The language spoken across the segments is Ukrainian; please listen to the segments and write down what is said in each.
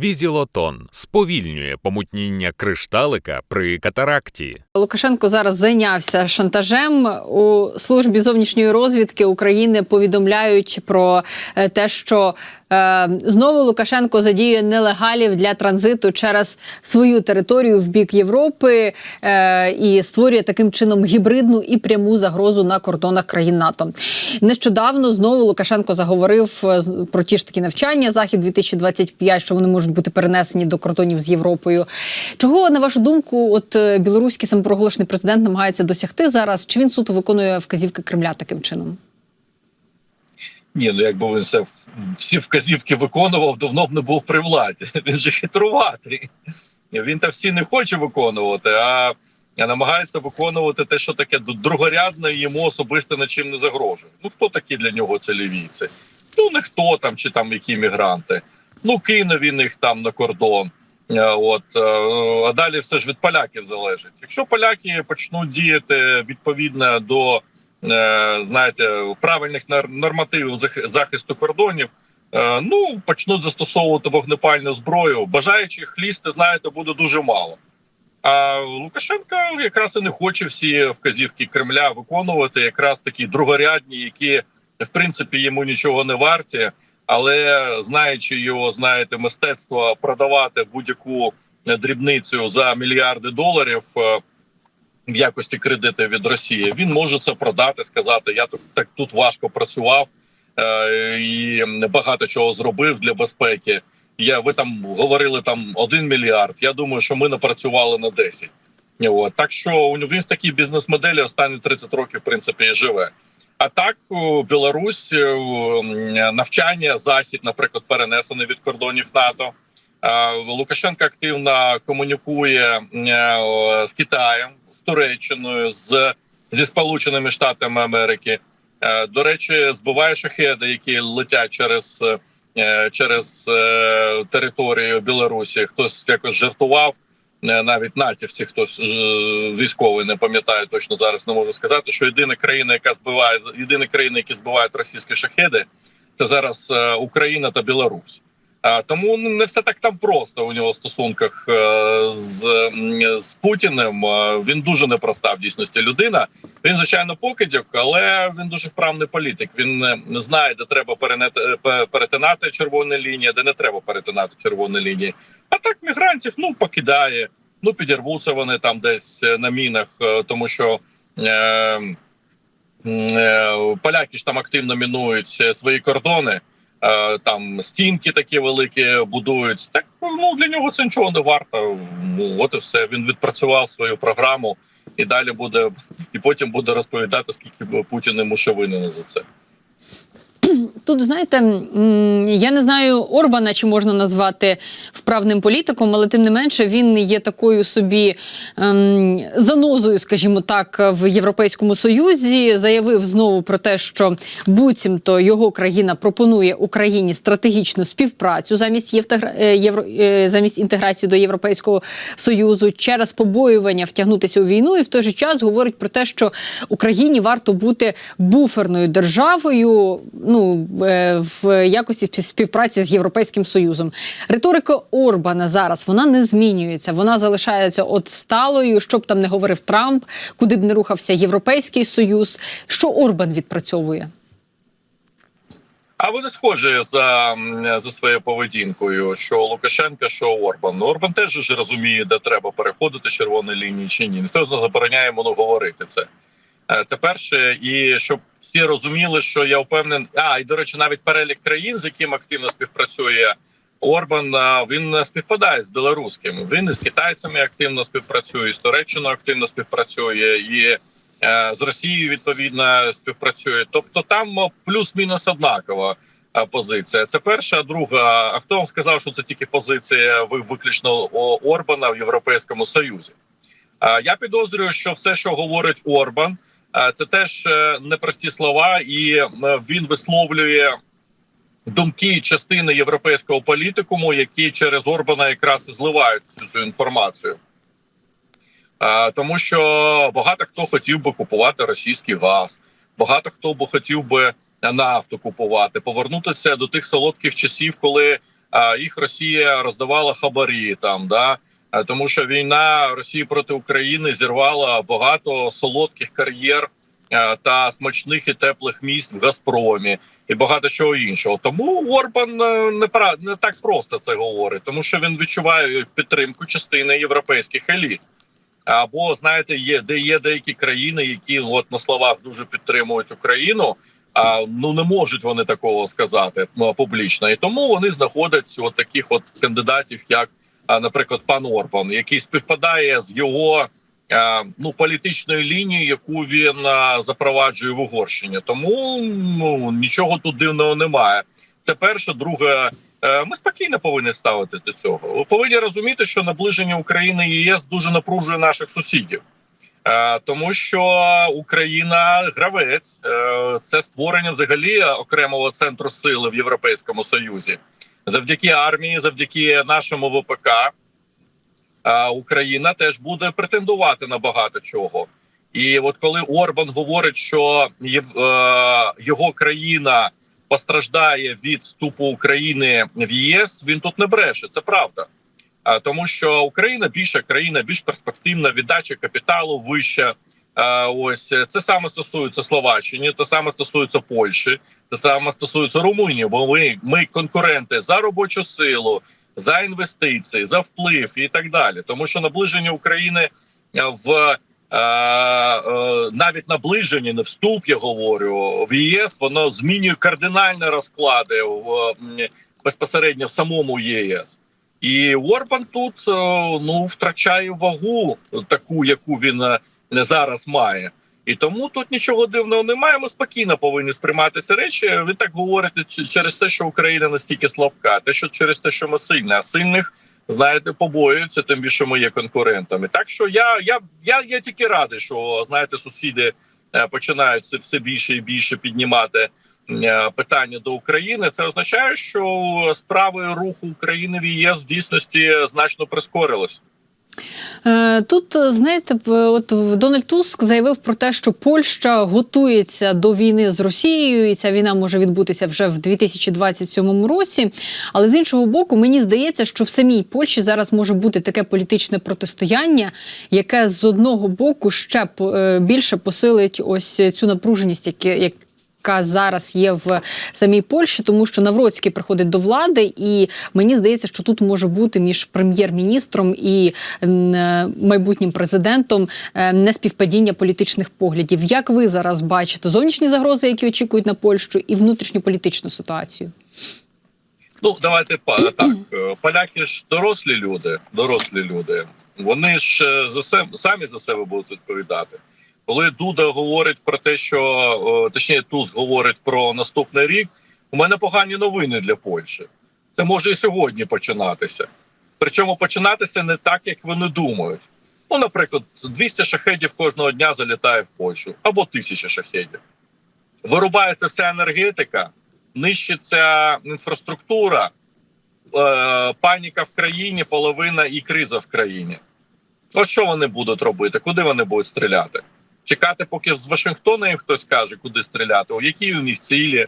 Візілотон сповільнює помутніння кришталика при катаракті. Лукашенко зараз зайнявся шантажем у службі зовнішньої розвідки України. Повідомляють про е, те, що е, знову Лукашенко задіює нелегалів для транзиту через свою територію в бік Європи е, і створює таким чином гібридну і пряму загрозу на кордонах країн НАТО. Нещодавно знову Лукашенко заговорив е, про ті ж такі навчання захід 2025, що вони можуть бути перенесені до кордонів з Європою. Чого на вашу думку, от е, білоруський самопроголошений президент намагається досягти зараз? Чи він суто виконує вказівки Кремля таким чином? Ні, ну якби він все всі вказівки виконував, давно б не був при владі. Він же хитруватий. Він та всі не хоче виконувати, а намагається виконувати те, що таке другорядне йому особисто нічим не загрожує. Ну хто такі для нього це лівійці? Ну не хто там чи там які мігранти. Ну кине він їх там на кордон. Е, От е, а далі все ж від поляків залежить. Якщо поляки почнуть діяти відповідно до е, знаєте правильних нормативів захисту кордонів, ну почнуть застосовувати вогнепальну зброю. Бажаючих лізти, знаєте, буде дуже мало. А Лукашенко якраз і не хоче всі вказівки Кремля виконувати, якраз такі другорядні, які в принципі йому нічого не варті, але знаючи його, знаєте, мистецтво продавати будь-яку дрібницю за мільярди доларів е, в якості кредиту від Росії, він може це продати, сказати: Я тут так тут важко працював е, і багато чого зробив для безпеки. Я ви там говорили там 1 мільярд. Я думаю, що ми напрацювали на 10. От. Так що у він в такій бізнес-моделі останні 30 років в принципі і живе. А так о, Білорусь навчання захід, наприклад, перенесений від кордонів НАТО. А, Лукашенко активно комунікує з Китаєм, з Туреччиною, з зі Сполученими Штатами Америки. Е, До речі, збиває шахеди, які летять через е, через е, територію Білорусі. Хтось якось жартував. Навіть натівці, хтось е, військовий не пам'ятає точно зараз. Не можу сказати, що єдина країна, яка збиває єдина країна, які збивають російські шахеди, це зараз е, Україна та Білорусь. Тому ну, не все так там просто у нього в стосунках е, з, з Путіним. Е, Він дуже непроста в дійсності людина. Він звичайно покидьок, але він дуже вправний політик. Він е, знає, де треба перетинати червоні лінії, де не треба перетинати червоні лінії. А так мігрантів ну покидає. Ну підірвуться вони там десь на мінах, тому що. Е, Поляки ж там активно мінують свої кордони, там стінки такі великі будують. Так ну для нього це нічого не варто. Ну от і все. Він відпрацював свою програму і далі буде, і потім буде розповідати, скільки Путін йому ще винен за це. Тут знаєте, я не знаю Орбана, чи можна назвати вправним політиком, але тим не менше він є такою собі ем, занозою, скажімо так, в Європейському Союзі. Заявив знову про те, що буцімто його країна пропонує Україні стратегічну співпрацю замість євтегра- е, євро е, замість інтеграції до Європейського Союзу через побоювання втягнутися у війну, і в той же час говорить про те, що Україні варто бути буферною державою. Ну е, в якості спів- співпраці з європейським союзом. Риторика Орбана зараз вона не змінюється. Вона залишається от сталою, що б там не говорив Трамп, куди б не рухався Європейський Союз. Що Орбан відпрацьовує? А вони схожі за, за своєю поведінкою, що Лукашенко, що Орбан. Ну, Орбан теж ж розуміє, де треба переходити червоні лінії чи ні. Ніхто не забороняє йому говорити це. Е, Це перше, і щоб всі розуміли, що я впевнений. А і до речі, навіть перелік країн, з яким активно співпрацює Орбан, він е, співпадає з білоруським. Він із китайцями активно співпрацює, з Туреччиною активно співпрацює і е, з Росією відповідно співпрацює. Тобто там плюс-мінус однакова позиція. Це перша, друга. А хто вам сказав, що це тільки позиція ви- виключно Орбана в Європейському Союзі? Я підозрюю, що все, що говорить Орбан, це теж е, непрості слова, і е, він висловлює думки частини європейського політикуму, які через Орбана якраз зливають цю інформацію. Тому що багато хто хотів би купувати російський газ, багато хто би хотів би нафту купувати, повернутися до тих солодких часів, коли їх Росія роздавала хабарі там, да. А, Тому що війна Росії проти України зірвала багато солодких кар'єр е, та смачних і теплих місць в Газпромі і багато чого іншого. Тому Орбан е, не не так просто це говорить, тому що він відчуває підтримку частини європейських еліт. Або знаєте, є де є деякі країни, які от на словах дуже підтримують Україну. А ну не можуть вони такого сказати ну, публічно, і тому вони знаходять от таких от кандидатів, як, наприклад, пан Орбан, який співпадає з його е, ну політичною лінією, яку він е, запроваджує в Угорщині. Тому ну нічого тут дивного немає. Це перше, друге. е, Ми спокійно повинні ставитись до цього. Ви повинні розуміти, що наближення України і ЄС дуже напружує наших сусідів. Тому що Україна гравець, це створення взагалі окремого центру сили в Європейському Союзі, завдяки армії, завдяки нашому ВПК. е, Україна теж буде претендувати на багато чого. І от коли Орбан говорить, що е, його країна постраждає від вступу України в ЄС, він тут не бреше. Це правда. Тому що Україна більша країна, більш перспективна, віддача капіталу вища. Ось е, це саме стосується Словаччини, те саме стосується Польщі, саме стосується Румунії. Бо ми, ми конкуренти за робочу силу, за інвестиції, за вплив і так далі. Тому що наближення України е, в е, е, навіть наближення, не вступ, я говорю в ЄС, воно змінює кардинальні розклади в безпосередньо в самому ЄС. І Орбан тут ну втрачає вагу таку, яку він зараз має. І тому тут нічого дивного немає. Ми спокійно повинні сприйматися речі. Ви так говорите через те, що Україна настільки слабка, те, що через те, що ми сильні, а сильних знаєте, побоюються, тим більше ми є конкурентами. Так що я, я, я, я тільки радий, що знаєте, сусіди е, починають все- більше і більше піднімати е, питання до України. Це означає, що справи руху України в ЄС в дійсності значно прискорились. Е, Тут, е, знаєте, от Дональд Туск заявив про те, що Польща готується до війни з Росією, і ця війна може відбутися вже в 2027 році. Але з іншого боку, мені здається, що в самій Польщі зараз може бути таке політичне протистояння, яке з одного боку ще е, більше посилить ось цю напруженість, як. Яка зараз є в самій Польщі, тому що Навроцький приходить до влади, і мені здається, що тут може бути між прем'єр-міністром і е, майбутнім президентом е, неспівпадіння політичних поглядів. Як ви зараз бачите зовнішні загрози, які очікують на Польщу, і внутрішню політичну ситуацію? Ну давайте так. е, Поляки ж дорослі люди, дорослі люди. Вони ж за себе самі за себе будуть відповідати. Коли Дуда говорить про те, що точніше Туз говорить про наступний рік, у мене погані новини для Польщі. Це може і сьогодні починатися. Причому починатися не так, як вони думають. Ну, наприклад, 200 шахедів кожного дня залітає в Польщу або 1000 шахедів. Вирубається вся енергетика, нищиться інфраструктура, е, паніка в країні, половина і криза в країні. От що вони будуть робити? Куди вони будуть стріляти? Чекати, поки з Вашингтона їм хтось каже, куди стріляти, о, які у них цілі.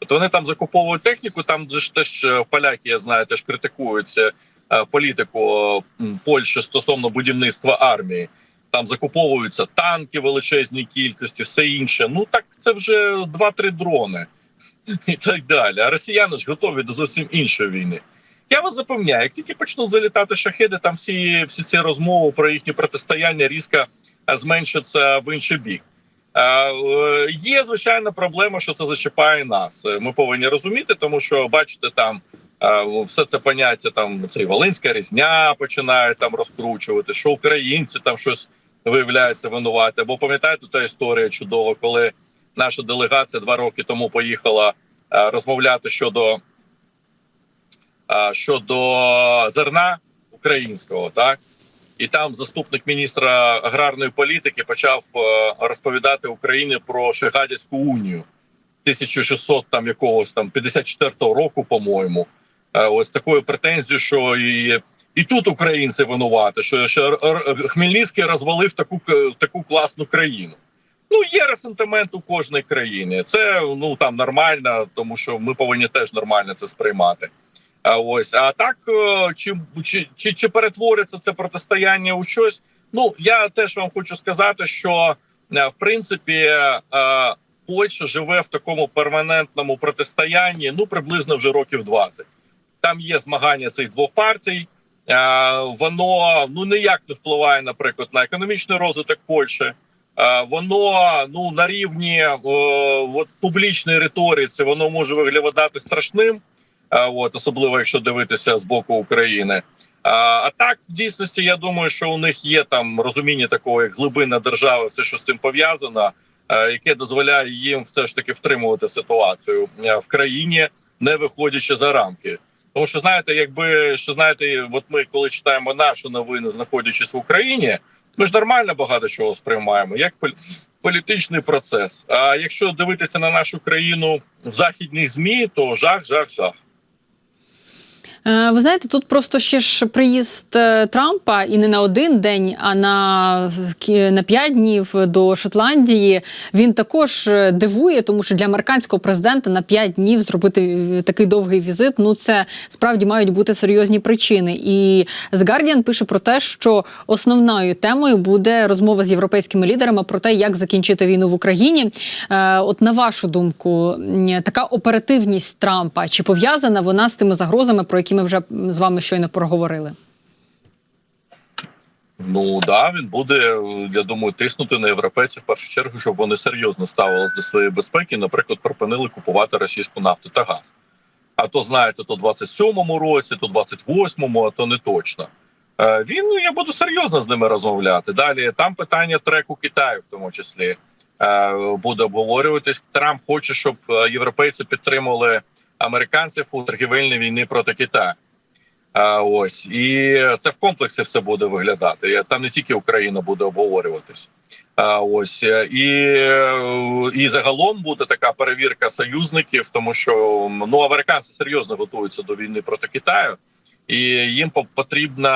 От вони там закуповують техніку, там ж теж е, поляки, я знаю, теж критикуються е, політику е, Польщі стосовно будівництва армії. Там закуповуються танки в величезній кількості, все інше. Ну так це вже 2-3 дрони і так далі. А росіяни ж готові до зовсім іншої війни. Я вас запевняю, як тільки почнуть залітати шахеди, там всі, всі ці розмови про їхнє протистояння різко зменшаться в інший бік. Е, е, Є звичайна проблема, що це зачіпає нас. Е, Ми повинні розуміти, тому що бачите, там е, все це поняття, там цей Волинська різня починає там розкручувати, що українці там щось виявляються винувати. Бо пам'ятаєте та історія чудова, коли наша делегація два роки тому поїхала розмовляти щодо щодо зерна українського, так і там заступник міністра аграрної політики почав е, розповідати Україні про Шегадівську унію 1600 там якогось там 54-го року, по-моєму. Е, ось такою претензією, що і, і тут українці винувати, що, Р- Хмельницький розвалив таку таку класну країну. Ну, є ресентимент у кожній країні. Це ну там нормально, тому що ми повинні теж нормально це сприймати. Ось а так е, чи, чи, чи, перетвориться це протистояння у щось? Ну я теж вам хочу сказати, що е, в принципі е, Польща живе в такому перманентному протистоянні ну приблизно вже років 20. Там є змагання цих двох партій. Воно ну ніяк не впливає, наприклад, на економічний розвиток Польщі. Воно ну на рівні от, публічної риториці воно може виглядати страшним, от особливо якщо дивитися з боку України. А, так, в дійсності, я думаю, що у них є там розуміння такого як глибина держави, все, що з цим пов'язано, яке дозволяє їм все ж таки втримувати ситуацію в країні, не виходячи за рамки. Тому що знаєте, якби що знаєте, от ми коли читаємо наші новини, знаходячись в Україні, ми ж нормально багато чого сприймаємо, як полі- політичний процес. А якщо дивитися на нашу країну в західних змі, то жах, жах, жах. Е, Ви знаєте, тут просто ще ж приїзд е, Трампа і не на один день, а на, на п'ять днів до Шотландії. Він також е, дивує, тому що для американського президента на п'ять днів зробити такий довгий візит. Ну це справді мають бути серйозні причини. І The Guardian пише про те, що основною темою буде розмова з європейськими лідерами про те, як закінчити війну в Україні. От на вашу думку, така оперативність Трампа чи пов'язана вона з тими загрозами, про які ми вже з вами щойно проговорили? Ну да, він буде, е, я думаю, тиснути на європейців в першу чергу, щоб вони серйозно ставились до своєї безпеки, наприклад, припинили купувати російську нафту та газ. А то знаєте, то 27-му році, то 28-му, а то не точно. Е, Він ну, я буду серйозно з ними розмовляти. Далі там питання треку Китаю, в тому числі е, буде обговорюватись. Трамп хоче, щоб європейці підтримували американців у торгівельній війні проти Китаю. А, ось і це в комплексі все буде виглядати. Там не тільки Україна буде обговорюватись. А, ось е, і, е, і загалом буде така перевірка союзників, тому що ну американці серйозно готуються до війни проти Китаю, і їм потрібно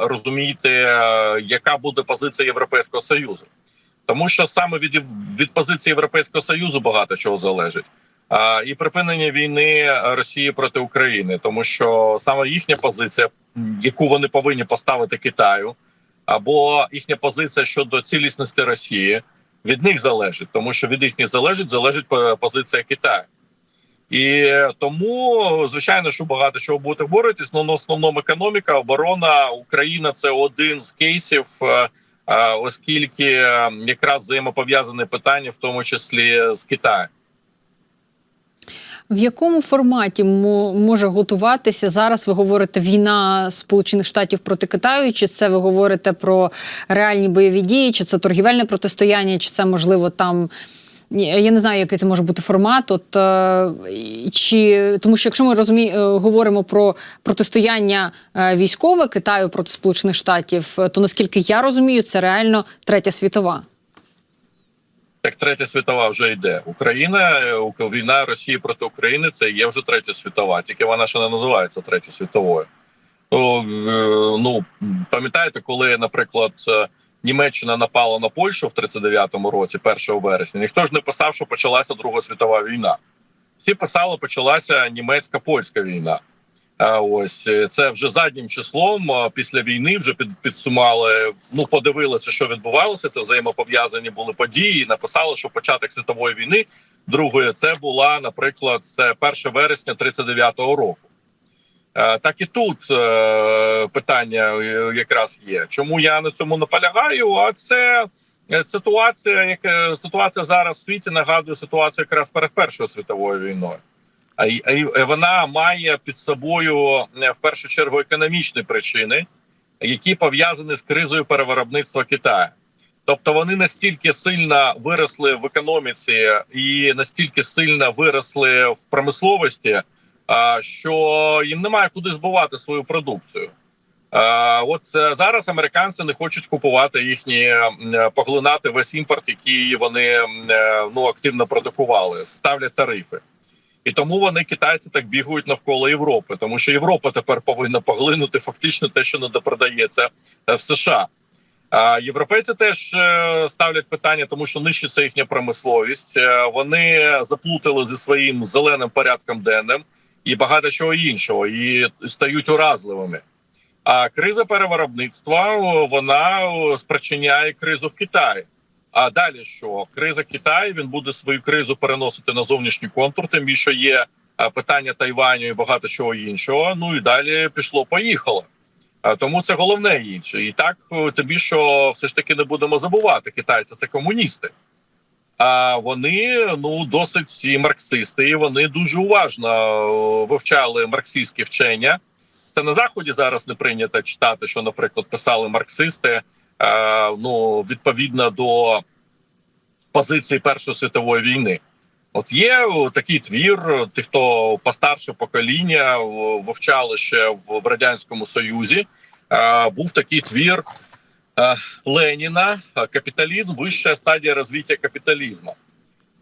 розуміти, е, яка буде позиція Європейського союзу, тому що саме від, від позиції Європейського союзу багато чого залежить. І припинення війни Росії проти України, тому що саме їхня позиція, яку вони повинні поставити Китаю, або їхня позиція щодо цілісності Росії, від них залежить, тому що від їхніх залежить залежить позиція Китаю. І тому, звичайно, що багато чого буде боротись, але в основному економіка, оборона, Україна це один з кейсів, е, е, оскільки е, якраз взаємопов'язане питання, в тому числі з Китаєм. В якому форматі мо- може готуватися зараз? Ви говорите війна Сполучених Штатів проти Китаю? Чи це ви говорите про реальні бойові дії? Чи це торгівельне протистояння? Чи це можливо там? Я не знаю, який це може бути формат. От е, чи тому, що якщо ми розумі, е, говоримо про протистояння е, військове Китаю проти Сполучених Штатів, то наскільки я розумію, це реально третя світова. Так третя світова вже йде. Україна е, війна Росії проти України це є вже третя світова, тільки вона ще не називається третя світовою. Ну, е, ну пам'ятаєте, коли, наприклад, е, Німеччина напала на Польщу в 39-му році, 1 вересня, ніхто ж не писав, що почалася Друга світова війна. Всі писали, почалася німецька польська війна. Ось е, це вже заднім числом після війни вже під, підсумали. Ну подивилися, що відбувалося. Це взаємопов'язані були події. і Написали, що початок світової війни другої це була, наприклад, це 1 вересня 39-го року. Так і тут е, питання е, якраз є. Чому я на цьому наполягаю? А це ситуація, яка ситуація зараз в світі нагадує ситуацію якраз перед Першою світовою війною. Й- вона має під собою е, в першу чергу економічні причини, які пов'язані з кризою перевиробництва Китаю. Тобто вони настільки сильно виросли в економіці і настільки сильно виросли в промисловості, що їм немає куди збувати свою продукцію. От е, зараз американці не хочуть купувати їхні е, поглинати весь імпорт, який вони е, ну активно продукували, ставлять тарифи. І тому вони китайці так бігають навколо Європи, тому що Європа тепер повинна поглинути фактично те, що недопродається е, в США. А європейці теж е, ставлять питання, тому що нищиться їхня промисловість. Е, Вони заплутали зі своїм зеленим порядком денним і багато чого іншого, і стають уразливими. А криза перевиробництва вона спричиняє кризу в Китаї. А далі що? Криза Китаю він буде свою кризу переносити на зовнішній контур, тим більше є е, питання Тайваню і багато чого іншого. Ну і далі пішло, поїхало. Е, Тому це головне інше. І так е, тобі, що все ж таки не будемо забувати, китайці це комуністи. А вони ну досить і марксисти, і вони дуже уважно вивчали марксистські вчення. Це на заході зараз не прийнято читати, що, наприклад, писали марксисти ну відповідно до позиції Першої світової війни. От є такий твір, ті, хто постарше покоління вивчали ще в, радянському союзі. Е, був такий твір е, Леніна е, Капіталізм, вища стадія розвиття капіталізму.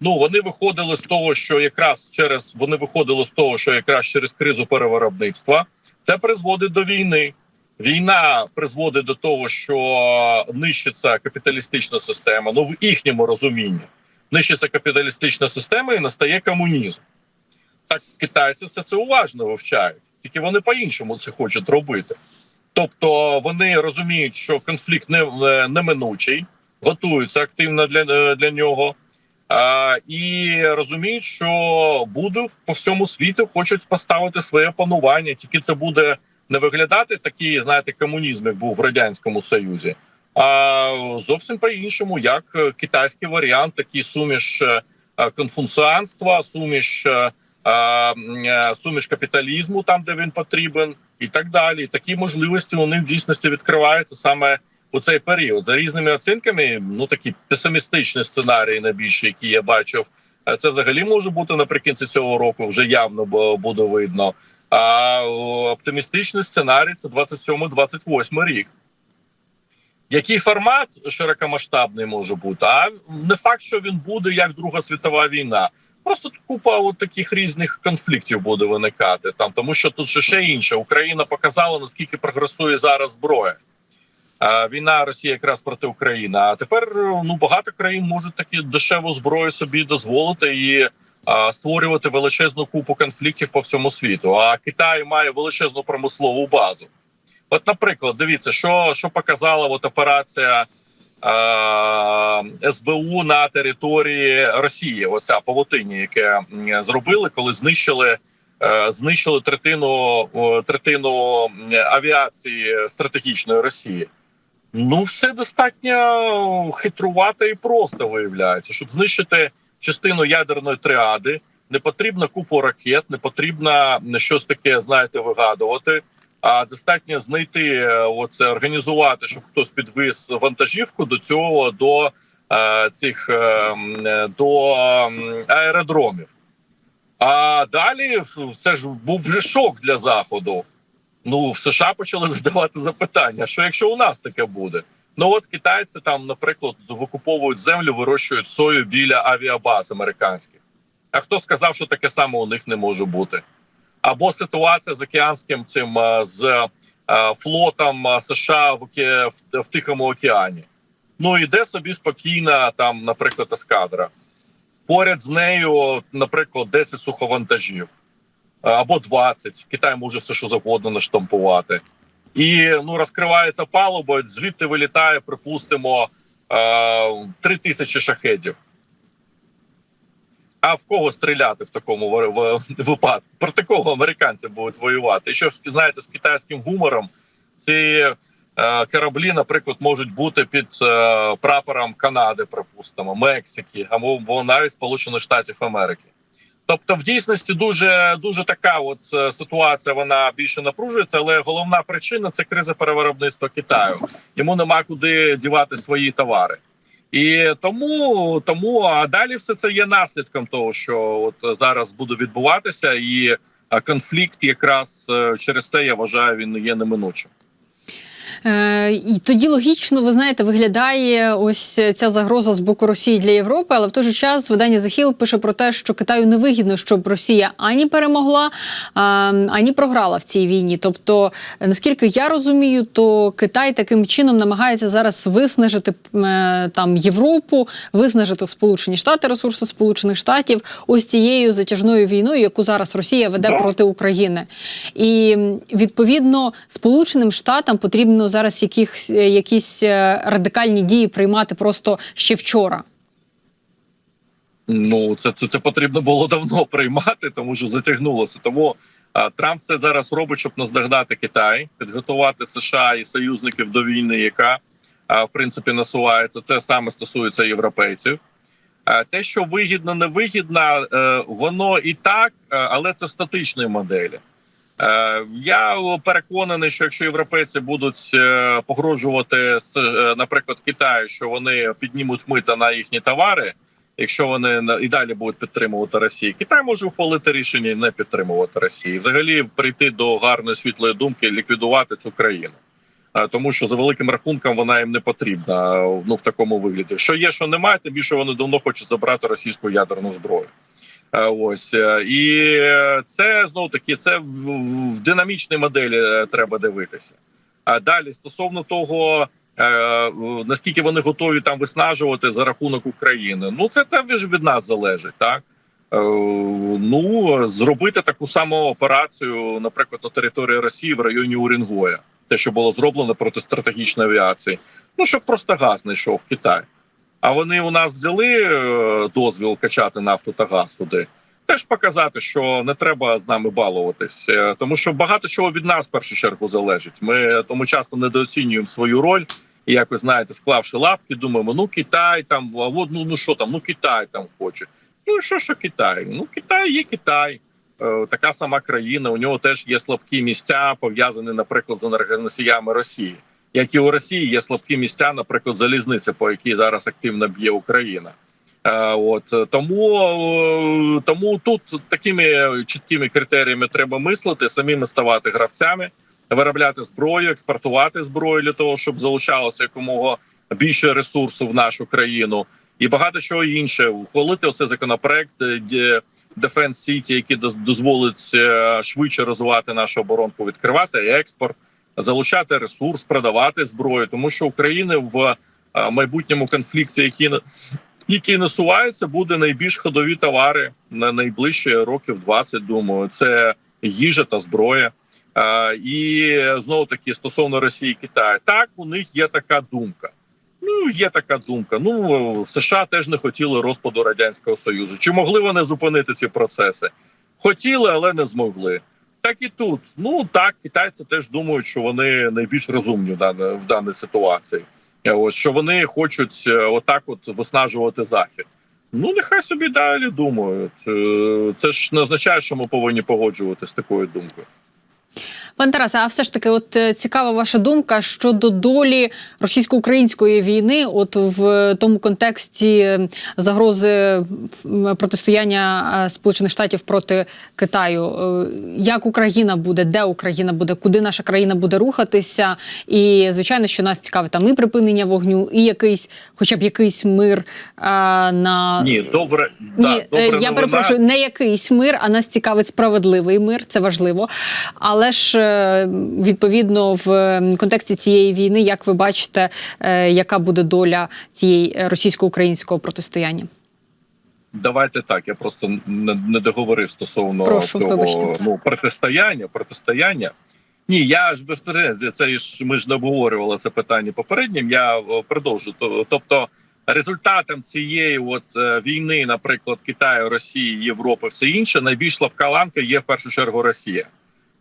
Ну вони виходили з того, що якраз через вони виходили з того, що якраз через кризу перевиробництва це призводить до війни. Війна призводить до того, що нищиться капіталістична система. Ну в їхньому розумінні нищиться капіталістична система і настає комунізм. Так китайці все це уважно вивчають, тільки вони по-іншому це хочуть робити. Тобто вони розуміють, що конфлікт не, неминучий, готуються активно для, для нього. А, і розуміють, що буде по всьому світу хочуть поставити своє панування. Тільки це буде не виглядати такий, знаєте, комунізм, як був в радянському союзі, а зовсім по-іншому, як е, китайський варіант, такий суміш е, е, суміш м, е, суміш капіталізму, там де він потрібен, і так далі. Такі можливості них в дійсності відкриваються саме у цей період за різними оцінками. Ну такі песимістичні сценарії, найбільше, які я бачив. Це взагалі може бути наприкінці цього року. Вже явно буде видно. А оптимістичний сценарій це 27-28 рік. Який формат широкомасштабний може бути? А не факт, що він буде як Друга світова війна. Просто купа от таких різних конфліктів буде виникати там, тому що тут ще інше. Україна показала наскільки прогресує зараз зброя. Війна Росії якраз проти України. А тепер ну багато країн можуть такі дешеву зброю собі дозволити і створювати величезну купу конфліктів по всьому світу. А Китай має величезну промислову базу. От, наприклад, дивіться, що що показала от операція е, СБУ на території Росії. Оця павутині, яке зробили, коли знищили. е, Знищили третину третину авіації стратегічної Росії. Ну, все достатньо хитрувато і просто виявляється, щоб знищити частину ядерної тріади. Не потрібно купу ракет, не потрібно щось таке, знаєте, вигадувати. А достатньо знайти е, оце, організувати, щоб хтось підвіз вантажівку до цього до е, цих е, е, до аеродромів. А далі це ж був вже шок для заходу. Ну в США почали задавати запитання: що якщо у нас таке буде? Ну от китайці там, наприклад, викуповують землю, вирощують сою біля авіабаз американських. А хто сказав, що таке саме у них не може бути? Або ситуація з океанським цим е, з е, флотом е, США в, оке- в, Тихому океані. Ну іде собі спокійна там, наприклад, ескадра. Поряд з нею, наприклад, 10 суховантажів або 20. Китай може все що завгодно наштампувати. І ну розкривається палуба, звідти вилітає, припустимо, е, 3 тисячі шахедів. А в кого стріляти в такому випадку? Проти кого американці будуть воювати? І що знаєте, з китайським гумором ці е, кораблі, наприклад, можуть бути під е, прапором Канади, припустимо, Мексики, або навіть Сполучених Штатів Америки. Тобто, в дійсності дуже дуже така от е, ситуація. Вона більше напружується, але головна причина це криза перевиробництва Китаю. Йому нема куди дівати свої товари. І тому, тому а далі все це є наслідком того, що от зараз буде відбуватися, і е, конфлікт якраз е, через це я вважаю, він є неминучим. Е, і тоді логічно, ви знаєте, виглядає ось ця загроза з боку Росії для Європи, але в той же час видання Hill пише про те, що Китаю невигідно, щоб Росія ані перемогла, ані програла в цій війні. Тобто, наскільки я розумію, то Китай таким чином намагається зараз виснажити е, там Європу, виснажити Сполучені Штати, ресурси Сполучених Штатів, ось цією затяжною війною, яку зараз Росія веде проти України. І відповідно Сполученим Штатам потрібно зараз яких, якісь е, радикальні дії приймати просто ще вчора. Ну це, це, це потрібно було давно приймати, тому що затягнулося. Тому а, Трамп це зараз робить, щоб наздогнати Китай, підготувати США і союзників до війни, яка а, в принципі насувається. Це саме стосується європейців. А, те, що вигідно, невигідно, е, воно і так, е, але це в статичній моделі. Е, Я переконаний, що якщо європейці будуть е, погрожувати с- е, наприклад, Китаю, що вони піднімуть мита на їхні товари, якщо вони і далі будуть підтримувати Росію, Китай може ухвалити рішення не підтримувати Росію. Взагалі прийти до гарної світлої думки, ліквідувати цю країну. Тому що за великим рахунком вона їм не потрібна ну в такому вигляді. Що є, що немає, тим більше вони давно хочуть забрати російську ядерну зброю. Е, Ось е, і це знову таки це в, динамічній моделі е, треба дивитися. А далі стосовно того, наскільки вони готові там виснажувати за рахунок України, ну це теж від нас залежить, так ну зробити таку саму операцію, наприклад, на території Росії в районі Урінгоя, те, що було зроблено проти стратегічної авіації, ну щоб просто газ не йшов в Китай. А вони у нас взяли е, дозвіл качати нафту та газ туди. Теж показати, що не треба з нами балуватись, Е, тому що багато чого від нас в першу чергу залежить. Ми тому часто недооцінюємо свою роль і якось знаєте, склавши лапки, думаємо, ну Китай там, ну, ну що там, ну Китай там хоче. Ну що, що Китай? Ну Китай є Китай, Е, така сама країна. У нього теж є слабкі місця, пов'язані, наприклад, з енергоносіями Росії. Як і у Росії є слабкі місця, наприклад, залізниця, по якій зараз активно б'є Україна. Е, От тому, тому тут такими чіткими критеріями треба мислити, самими ставати гравцями, виробляти зброю, експортувати зброю для того, щоб залучалося якомога більше ресурсу в нашу країну, і багато чого інше. Ухвалити оцей законопроект е, Defense City, який доз- дозволить е, швидше розвивати нашу оборонку, відкривати експорт, залучати ресурс, продавати зброю, тому що України в е, майбутньому конфлікті, який який насувається, буде найбільш ходові товари на найближчі років 20, Думаю, це їжа та зброя. Е, І знову таки стосовно Росії і Китаю, так у них є така думка. Ну є така думка. Ну США теж не хотіли розпаду радянського союзу. Чи могли вони зупинити ці процеси? Хотіли, але не змогли. Так і тут. Ну так, китайці теж думають, що вони найбільш розумні в даній, в даній ситуації. Е, Ось що вони хочуть е, отак, от виснажувати захід. Ну нехай собі далі думають. Е, Це ж не означає, що ми повинні погоджуватися з такою думкою. Пане Тарасе, а все ж таки, от е, цікава ваша думка щодо долі російсько-української війни, от в тому контексті е, загрози протистояння е, Сполучених Штатів проти Китаю. Як Україна буде, де Україна буде, куди наша країна буде рухатися? І звичайно, що нас цікавить там і припинення вогню, і якийсь, хоча б якийсь мир е, на Ні, добре, ні, да, добре я новина. перепрошую, не якийсь мир, а нас цікавить справедливий мир, це важливо. Але ж відповідно в е, контексті цієї війни, як ви бачите, е, яка буде доля цієї е, російсько-українського протистояння? Давайте так. Я просто не, договорив стосовно Прошу, цього вибачте. ну протистояння. Протистояння. Ні, я ж без це ж ми ж не обговорювали це питання попереднім. Я продовжу. Тобто, результатом цієї от е, війни, наприклад, Китаю, Росії, Європи, все інше, найбільш слабка ланка є в першу чергу Росія,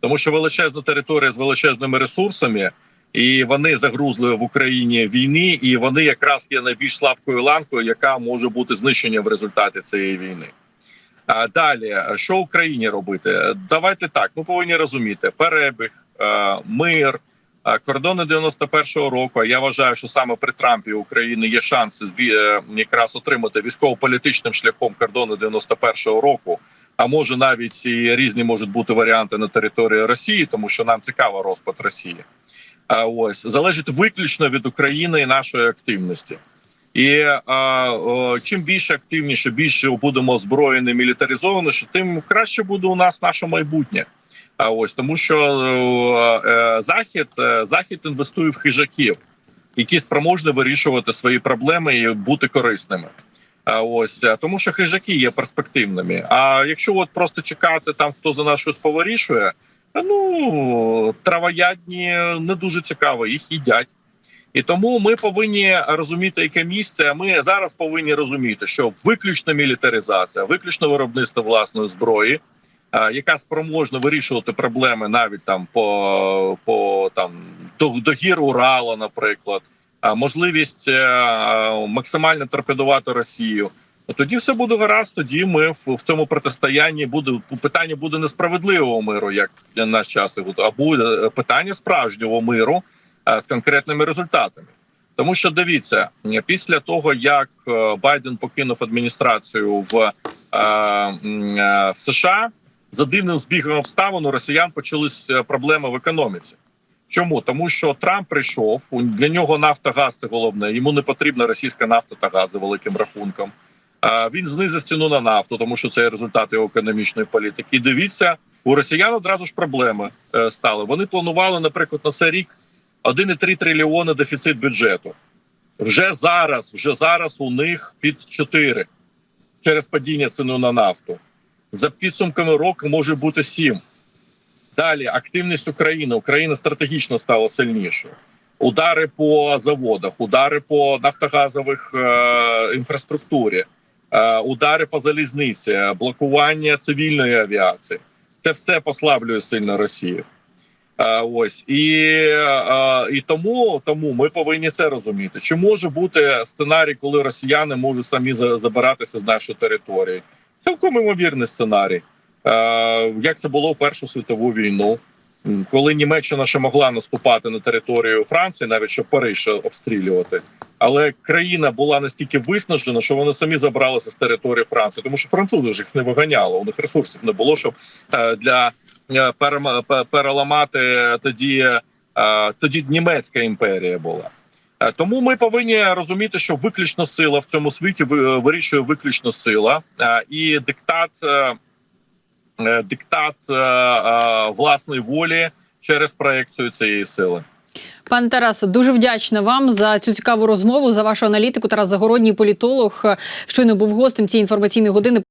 тому що величезна територія з величезними ресурсами, і вони загрузли в Україні війни, і вони якраз є найбільш слабкою ланкою, яка може бути знищена в результаті цієї війни. А далі, що Україні робити? Давайте так. Ми повинні розуміти перебіг, е, мир, е, кордони 91-го року. Я вважаю, що саме при Трампі України є шанси збі- е, якраз отримати військово-політичним шляхом кордони 91-го року. А може навіть і різні можуть бути варіанти на території Росії, тому що нам цікава розпад Росії. а, ось залежить виключно від України і нашої активності. І а, о, чим більше активніше, більше будемо озброєні, мілітаризованіше, тим краще буде у нас наше майбутнє. А ось тому, що е, захід е, захід інвестує в хижаків, які спроможні вирішувати свої проблеми і бути корисними. Ось е, тому, що хижаки є перспективними. А якщо от просто чекати там, хто за нас щось повирішує, ну травоядні не дуже цікаво, їх їдять. І тому ми повинні розуміти, яке місце. Ми зараз повинні розуміти, що виключно мілітаризація, виключно виробництво власної зброї, яка спроможна вирішувати проблеми навіть там по, по там до, до гір Урала, наприклад, можливість е, максимально торпедувати Росію. Тоді все буде гаразд. Тоді ми в, цьому протистоянні буде питання буде несправедливого миру, як наш час, а буде питання справжнього миру е, з конкретними результатами. Тому що дивіться, після того як е, Байден покинув адміністрацію в, е, е, в США, за дивним збігом обставин у росіян почались е, проблеми в економіці. Чому тому, що Трамп прийшов для нього нафта газ це головне. Йому не потрібна російська нафта та газ за великим рахунком. Він знизив ціну на нафту, тому що це результат його економічної політики. І дивіться, у росіян одразу ж проблеми е, стали. Вони планували, наприклад, на цей рік 1,3 трильйони дефіцит бюджету. Вже зараз, вже зараз у них під 4 через падіння ціни на нафту. За підсумками року може бути 7. Далі активність України. Україна стратегічно стала сильнішою. Удари по заводах, удари по нафтогазових е, інфраструктурі, е, удари по залізниці, блокування цивільної авіації. Це все послаблює сильно Росію. Е, ось і, е, і тому, тому ми повинні це розуміти. Чи може бути сценарій, коли росіяни можуть самі забиратися з нашої території? Цілком імовірний сценарій. Е, як це було в Першу світову війну, коли Німеччина ще могла наступати на територію Франції, навіть щоб Париж обстрілювати, але країна була настільки виснажена, що вони самі забралися з території Франції, тому що французи ж їх не виганяли. У них ресурсів не було, щоб е, для е, переламати тоді, тоді німецька імперія була. Тому ми повинні розуміти, що виключно сила в цьому світі ви- вирішує виключно сила і диктат, диктат е, е, власної волі через проекцію цієї сили. Пане Тарасе, дуже вдячна вам за цю цікаву розмову, за вашу аналітику. Тарас Загородній політолог щойно був гостем цієї інформаційної години.